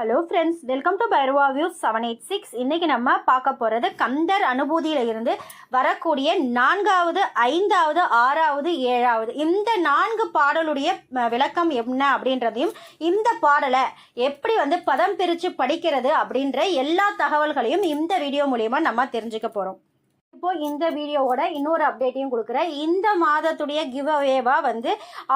Hello friends welcome to Bhairava views seven eight six இன்னைக்கு நம்ம பார்க்க போகிறது கந்தர் அனுபூதியில இருந்து வரக்கூடிய நான்காவது ஐந்தாவது ஆறாவது ஏழாவது. இந்த நான்கு பாடலுடைய விளக்கம் என்ன அப்படின்றதையும் இந்த பாடலை எப்படி வந்து பதம் பிரித்து படிக்கிறது அப்படின்ற எல்லா தகவல்களையும் இந்த வீடியோ மூலியமா நம்ம தெரிஞ்சுக்க போகிறோம் இப்போ இந்த வீடியோவோட இன்னொரு அப்டேட்டையும் கொடுக்குறேன். இந்த மாதத்துடைய கிவ் அவேவா வந்து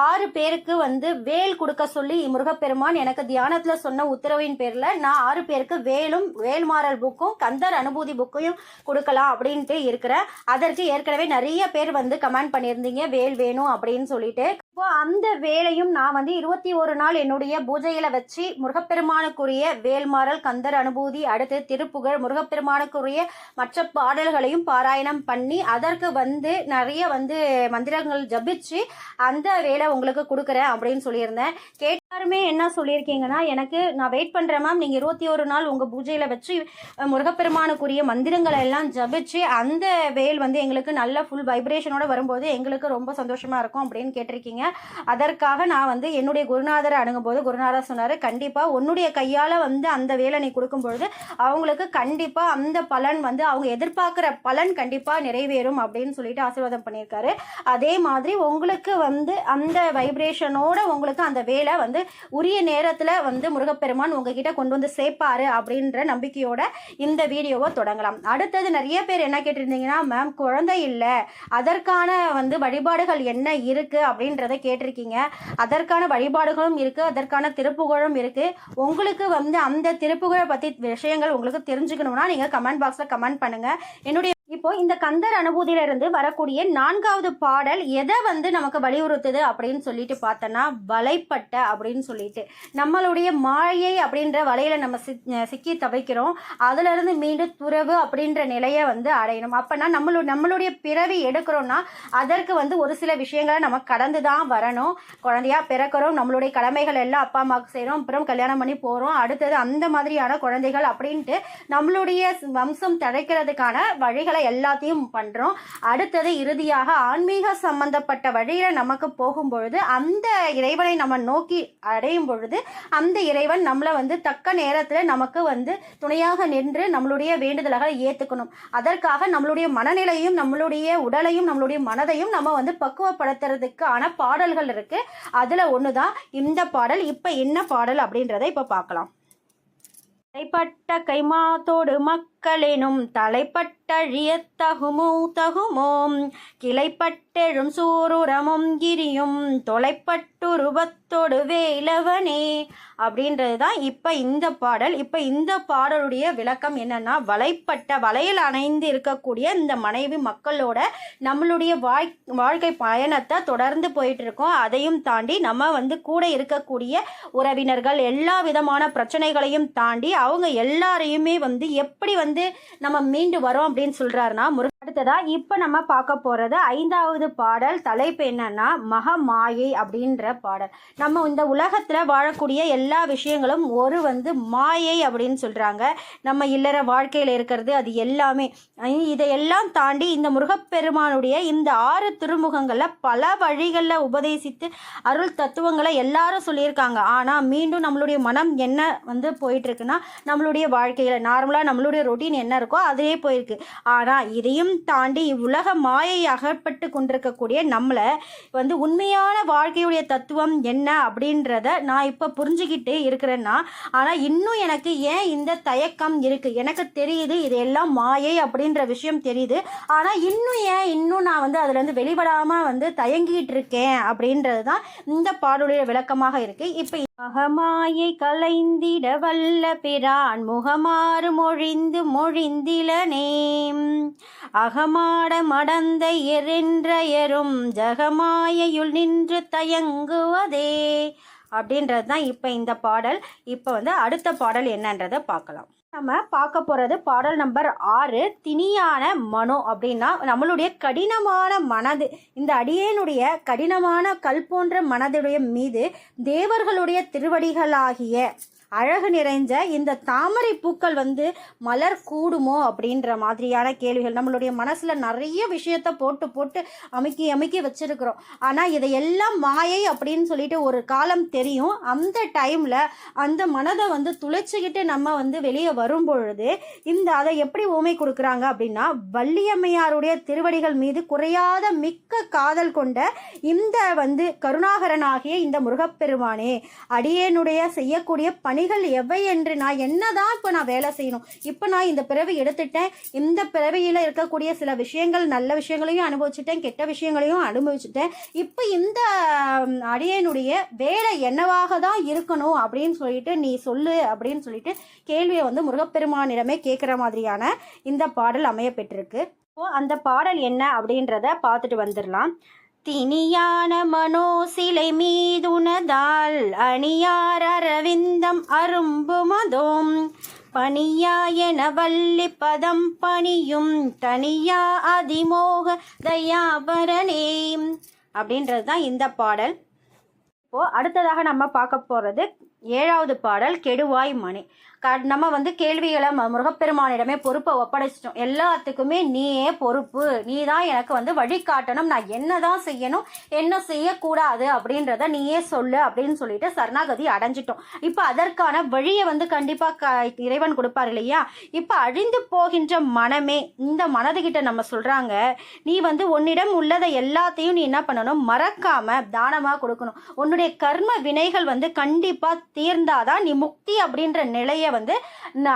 ஆறு பேருக்கு வந்து வேல் கொடுக்க சொல்லி முருகப்பெருமான் எனக்கு தியானத்தில் சொன்ன உத்தரவின் பேரில் நான் ஆறு பேருக்கு வேலும் வேல்மாறல் புக்கும் கந்தர் அனுபூதி புக்கையும் கொடுக்கலாம் அப்படின்ட்டு இருக்கிறேன். அதற்கு ஏற்கனவே நிறைய பேர் வந்து கமெண்ட் பண்ணியிருந்தீங்க. வேல் வேணும் அப்படின்னு சொல்லிட்டு. இப்போ அந்த வேலையும் நான் வந்து இருபத்தி ஒரு நாள் என்னுடைய பூஜையில வச்சு முருகப்பெருமானுக்குரிய வேல்மாறல் கந்தர் அனுபூதி அடுத்து திருப்புகழ் முருகப்பெருமானுக்குரிய மற்ற பாடல்களையும் பாராயணம் பண்ணி அதற்கு வந்து நிறைய வந்து மந்திரங்கள் ஜபிச்சு அந்த வேலை உங்களுக்கு கொடுக்குறேன் அப்படின்னு சொல்லியிருந்தேன். எல்லாருமே என்ன சொல்லியிருக்கீங்கன்னா எனக்கு நான் வெயிட் பண்ணுறேன் மேம் நீங்கள் இருபத்தி ஒரு நாள் உங்கள் பூஜையில் வச்சு முருகப்பெருமானுக்குரிய மந்திரங்களை எல்லாம் ஜபிச்சு அந்த வேல் வந்து எங்களுக்கு நல்ல ஃபுல் வைப்ரேஷனோட வரும்போது எங்களுக்கு ரொம்ப சந்தோஷமாக இருக்கும் அப்படின்னு கேட்டிருக்கீங்க. அதற்காக நான் வந்து என்னுடைய குருநாதரை அணுகும்போது குருநாதர் சொன்னார் கண்டிப்பாக உன்னுடைய கையால் வந்து அந்த வேலை நீ கொடுக்கும்பொழுது அவங்களுக்கு கண்டிப்பாக அந்த பலன் வந்து அவங்க எதிர்பார்க்குற பலன் கண்டிப்பாக நிறைவேறும் அப்படின்னு சொல்லிட்டு ஆசீர்வாதம் பண்ணியிருக்காரு. அதே மாதிரி உங்களுக்கு வந்து அந்த வைப்ரேஷனோட உங்களுக்கு அந்த வேலை வந்து உரிய நேரத்தில் வந்து முருகப்பெருமான் உங்ககிட்ட கொண்டு வந்து சேர்ப்பாரு அப்படின்ற நம்பிக்கையோட இந்த வீடியோவை தொடங்கலாம். அடுத்தது நிறைய பேர் என்ன கேட்டிருந்தீங்கன்னா மேம் குழந்தை இல்லை. அதற்கான வந்து வழிபாடுகள் என்ன இருக்கு? அப்படின்றத கேட்டிருக்கீங்க. அதற்கான வழிபாடுகளும் இருக்கு அதற்கான திருப்புகழும் இருக்கு. உங்களுக்கு வந்து அந்த திருப்புகழை பத்தி விஷயங்கள் உங்களுக்கு தெரிஞ்சுக்கணும்னா நீங்க கமெண்ட் பாக்ஸ்ல கமெண்ட் பண்ணுங்க. என்னுடைய இப்போ இந்த கந்தர் அனுபூதியில இருந்து வரக்கூடிய நான்காவது பாடல் எதை வந்து நமக்கு வலியுறுத்துது அப்படின்னு சொல்லிட்டு பார்த்தோன்னா வலைப்பட்ட அப்படின்னு சொல்லிட்டு. நம்மளுடைய மாயை அப்படின்ற வலையில நம்ம சிக்- சிக்கி தவிக்கிறோம். அதுல இருந்து மீண்டும் துறவு அப்படின்ற நிலையை வந்து அடையணும். அப்பனா நம்மளு நம்மளுடைய பிறவி எடுக்கிறோம்னா அதற்கு வந்து ஒரு சில விஷயங்களை நம்ம கடந்து தான் வரணும். குழந்தையா பிறக்கிறோம் நம்மளுடைய கடமைகள் எல்லாம் அப்பா அம்மாவுக்கு செய்கிறோம் அப்புறம் கல்யாணம் பண்ணி போகிறோம் அடுத்தது அந்த மாதிரியான குழந்தைகள் அப்படின்ட்டு நம்மளுடைய வம்சம் தழைக்கிறதுக்கான வழிகளை எல்லாத்தையும் பண்ணுறோம் அடுத்தது இறுதியாக ஆன்மீக சம்பந்தப்பட்ட வழியில் நமக்கு போகும்பொழுது அந்த இறைவனை நம்ம நோக்கி அடையும் பொழுது அந்த இறைவன் நம்மளை வந்து தக்க நேரத்தில் நமக்கு வந்து துணையாக நின்று நம்மளுடைய வேண்டுதல்களை ஏற்றுக்கணும் அதற்காக நம்மளுடைய மனநிலையும் நம்மளுடைய உடலையும் நம்மளுடைய மனதையும் நம்ம வந்து பக்குவப்படுத்துறதுக்கான பாடல்கள் இருக்கு. ஒன்று தான் இந்த பாடல் இப்போ என்ன பாடல் அப்படின்றத இப்போ பார்க்கலாம். கைப்பட்ட கைமாத்தோடு மக் மக்களெனும் தலைப்பட்டழியத்தகுமோ தகுமோம். கிளைப்பட்டெழும் சூருரமும் கிரியும் தொலைப்பட்டுருவத்தோடு வேலவனே. அப்படின்றது தான் இப்போ இந்த பாடல். இப்போ இந்த பாடலுடைய விளக்கம் என்னன்னா வலைப்பட்ட வலையில் அணைந்து இருக்கக்கூடிய இந்த மனைவி மக்களோட நம்மளுடைய வாழ் வாழ்க்கை பயணத்தை தொடர்ந்து போயிட்டு இருக்கோம் அதையும் தாண்டி நம்ம வந்து கூட இருக்கக்கூடிய உறவினர்கள் எல்லா விதமான பிரச்சனைகளையும் தாண்டி அவங்க எல்லாரையுமே வந்து எப்படி வந்து நம்ம மீண்டு வரோம் அப்படின்னு சொல்றாருன்னா அடுத்ததா இப்போ நம்ம பார்க்க போகிறது ஐந்தாவது பாடல் தலைப்பு என்னன்னா மகமாயை அப்படின்ற பாடல். நம்ம இந்த உலகத்தில் வாழக்கூடிய எல்லா விஷயங்களும் ஒரு வந்து மாயை அப்படின்னு சொல்கிறாங்க நம்ம இல்லற வாழ்க்கையில் இருக்கிறது அது எல்லாமே. இதையெல்லாம் தாண்டி இந்த முருகப்பெருமானுடைய இந்த ஆறு திருமுகங்களில் பல வழிகளில் உபதேசித்து அருள் தத்துவங்களை எல்லாரும் சொல்லியிருக்காங்க. ஆனால் மீண்டும் நம்மளுடைய மனம் என்ன வந்து போயிட்டு இருக்குன்னா நம்மளுடைய வாழ்க்கையில் நார்மலாக நம்மளுடைய ரொட்டீன் என்ன இருக்கோ அதே போயிருக்கு. ஆனால் இதையும் தாண்டி இவ்வுலக மாயை அகப்பட்டு கொண்டிருக்கக்கூடிய நம்மளை வந்து உண்மையான வாழ்க்கையுடைய தத்துவம் என்ன அப்படின்றத நான் இப்போ புரிஞ்சுக்கிட்டே இருக்கிறேன்னா ஆனால் இன்னும் எனக்கு ஏன் இந்த தயக்கம் இருக்குது எனக்கு தெரியுது இது எல்லாம் மாயை அப்படின்ற விஷயம் தெரியுது. ஆனால் இன்னும் ஏன் இன்னும் நான் வந்து அதுலேருந்து வெளிப்படாமல் வந்து தயங்கிட்டு இருக்கேன் அப்படின்றது தான் இந்த பாடலுடைய விளக்கமாக இருக்குது இப்போ அகமாயை கலைந்திட வல்ல பிரான் முகமாறு மொழிந்து மொழிந்திலனேம் அகமாட மடந்த எரின்றயரும் ஜகமாயையுள் நின்று தயங்குவதே. அப்படின்றது தான் இப்போ இந்த பாடல். இப்போ வந்து அடுத்த பாடல் என்னன்றதை பார்க்கலாம். நம்ம பார்க்க போகிறது பாடல் நம்பர் ஆறு திணியான மனோ அப்படின்னா நம்மளுடைய கடினமான மனது. இந்த அடியேனுடைய கடினமான கல் போன்ற மனதுடைய மீது தேவர்களுடைய திருவடிகளாகிய அழகு நிறைஞ்ச இந்த தாமரை பூக்கள் வந்து மலர் கூடுமோ அப்படின்ற மாதிரியான கேள்விகள் நம்மளுடைய மனசில் நிறைய விஷயத்த போட்டு போட்டு அமைக்கி அமுக்கி வச்சிருக்கிறோம். ஆனால் இதையெல்லாம் மாயை அப்படின்னு சொல்லிட்டு ஒரு காலம் தெரியும். அந்த டைமில் அந்த மனதை வந்து துளைச்சிக்கிட்டு நம்ம வந்து வெளியே வரும் பொழுது இந்த அதை எப்படி ஓமை கொடுக்குறாங்க அப்படின்னா வள்ளியம்மையாருடைய திருவடிகள் மீது குறையாத மிக்க காதல் கொண்ட இந்த வந்து கருணாகரனாகிய இந்த முருகப்பெருமானே அடியேனுடைய செய்யக்கூடிய பணி பணிகள் எவை என்று நான் என்னதான் இப்போ நான் வேலை செய்யணும். இப்போ நான் இந்த பிறவி எடுத்துட்டேன். இந்த பிறவியில் இருக்கக்கூடிய சில விஷயங்கள் நல்ல விஷயங்களையும் அனுபவிச்சுட்டேன் கெட்ட விஷயங்களையும் அனுபவிச்சுட்டேன். இப்போ இந்த அடியனுடைய வேலை என்னவாக தான் இருக்கணும் அப்படின்னு சொல்லிட்டு நீ சொல்லு அப்படின்னு சொல்லிட்டு கேள்வியை வந்து முருகப்பெருமானிடமே கேட்குற மாதிரியான இந்த பாடல் அமைய பெற்றிருக்கு இப்போ அந்த பாடல் என்ன அப்படின்றத பார்த்துட்டு வந்துடலாம். திணியான மனோசிலை மீதுனதால் அணியார் அரவிந்தம் அரும்புமதோம் பணியா என வள்ளி பதம் பணியும் தனியா அதிமோக தயாபரனே. அப்படின்றது தான் இந்த பாடல். இப்போ அடுத்ததாக நம்ம பார்க்க போகிறது ஏழாவது பாடல் கெடுவாய் மணி. க நம்ம வந்து கேள்விகளை ம- முருகப்பெருமானிடமே பொறுப்பை ஒப்படைச்சிட்டோம். எல்லாத்துக்குமே நீயே பொறுப்பு. நீ தான் எனக்கு வந்து வழிகாட்டணும் நான் என்ன தான் செய்யணும் என்ன செய்யக்கூடாது அப்படின்றத நீயே சொல்லு அப்படின்னு சொல்லிட்டு சரணாகதி அடைஞ்சிட்டோம். இப்போ அதற்கான வழியை வந்து கண்டிப்பாக க இறைவன் கொடுப்பார் இல்லையா? இப்போ அழிந்து போகின்ற மனமே இந்த மனதுகிட்ட நம்ம சொல்கிறாங்க நீ வந்து உன்னிடம் உள்ளதை எல்லாத்தையும் நீ என்ன பண்ணணும்? மறக்காமல் தானமாக கொடுக்கணும். உன்னுடைய கர்ம வினைகள் வந்து கண்டிப்பாக தீர்ந்தாதான் நீ முக்தி அப்படின்ற நிலையை வந்து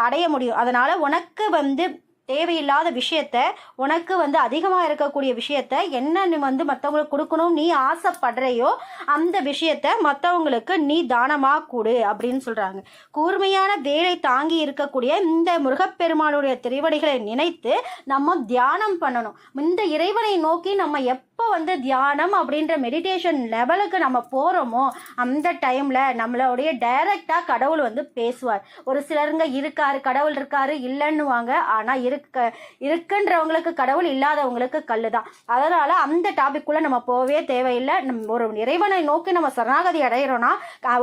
அடைய முடியும். அதனால் உனக்கு வந்து தேவையில்லாத விஷயத்த உனக்கு வந்து அதிகமாக இருக்கக்கூடிய விஷயத்த என்ன நீ வந்து மற்றவங்களுக்கு கொடுக்கணும் நீ ஆசைப்படுறையோ அந்த விஷயத்த மற்றவங்களுக்கு நீ தானமாக கொடு அப்படின்னு சொல்கிறாங்க கூர்மையான வேலை தாங்கி இருக்கக்கூடிய இந்த முருகப்பெருமானுடைய திருவடிகளை நினைத்து நம்ம தியானம் பண்ணணும். இந்த இறைவனை நோக்கி நம்ம எப்போ வந்து தியானம் அப்படின்ற மெடிடேஷன் லெவலுக்கு நம்ம போகிறோமோ அந்த டைமில் நம்மளுடைய டைரக்டாக கடவுள் வந்து பேசுவார். ஒரு சிலருங்க இருக்காரு கடவுள் இருக்காரு இல்லைன்னுவாங்க. ஆனால் இருக்க இருக்குன்றவங்களுக்கு கடவுள் இல்லாதவங்களுக்கு கல் தான் அதனால் அந்த டாபிக்குள்ளே நம்ம போகவே தேவையில்லை. நம் ஒரு இறைவனை நோக்கி நம்ம சரணாகதி அடைகிறோன்னா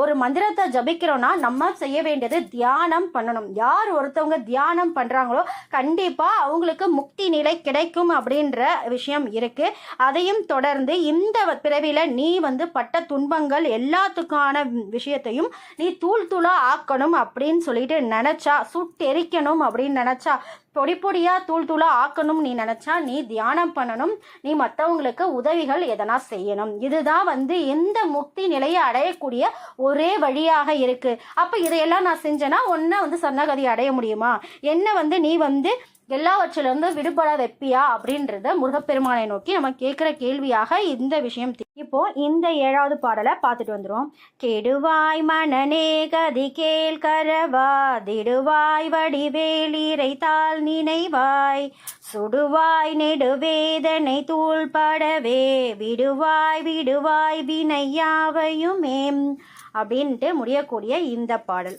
ஒரு மந்திரத்தை ஜபிக்கிறோன்னா நம்ம செய்ய வேண்டியது தியானம் பண்ணணும். யார் ஒருத்தவங்க தியானம் பண்ணுறாங்களோ கண்டிப்பாக அவங்களுக்கு முக்தி நிலை கிடைக்கும் அப்படின்ற விஷயம் இருக்குது அதை அதையும் தொடர்ந்து இந்த பிறவியில் நீ வந்து பட்ட துன்பங்கள் எல்லாத்துக்கான விஷயத்தையும் நீ தூள் தூளாக ஆக்கணும் அப்படின்னு சொல்லிட்டு நினச்சா சுட்டெரிக்கணும் அப்படின்னு நினச்சா பொடி பொடியாக தூள் தூளாக ஆக்கணும் நீ நினச்சா நீ தியானம் பண்ணணும். நீ மற்றவங்களுக்கு உதவிகள் எதனா செய்யணும். இதுதான் வந்து எந்த முக்தி நிலையை அடையக்கூடிய ஒரே வழியாக இருக்குது அப்போ இதையெல்லாம் நான் செஞ்சேன்னா ஒன்றை வந்து சரணகதி அடைய முடியுமா? என்ன வந்து நீ வந்து எல்லாவற்றிலிருந்து விடுபட வைப்பியா அப்படின்றத முருகப்பெருமானை நோக்கி நம்ம கேட்குற கேள்வியாக இந்த விஷயம் இப்போ இந்த ஏழாவது பாடலை பார்த்துட்டு வந்துடுவோம் கெடுவாய் மனநே கதி கேள் கரவா. திடுவாய் வடிவேலிரை தாள் நினைவாய். சுடுவாய் நெடுவேதனை தூள்படவே. விடுவாய் விடுவாய் வினையாவையுமே அப்படின்ட்டு முடியக்கூடிய இந்த பாடல்.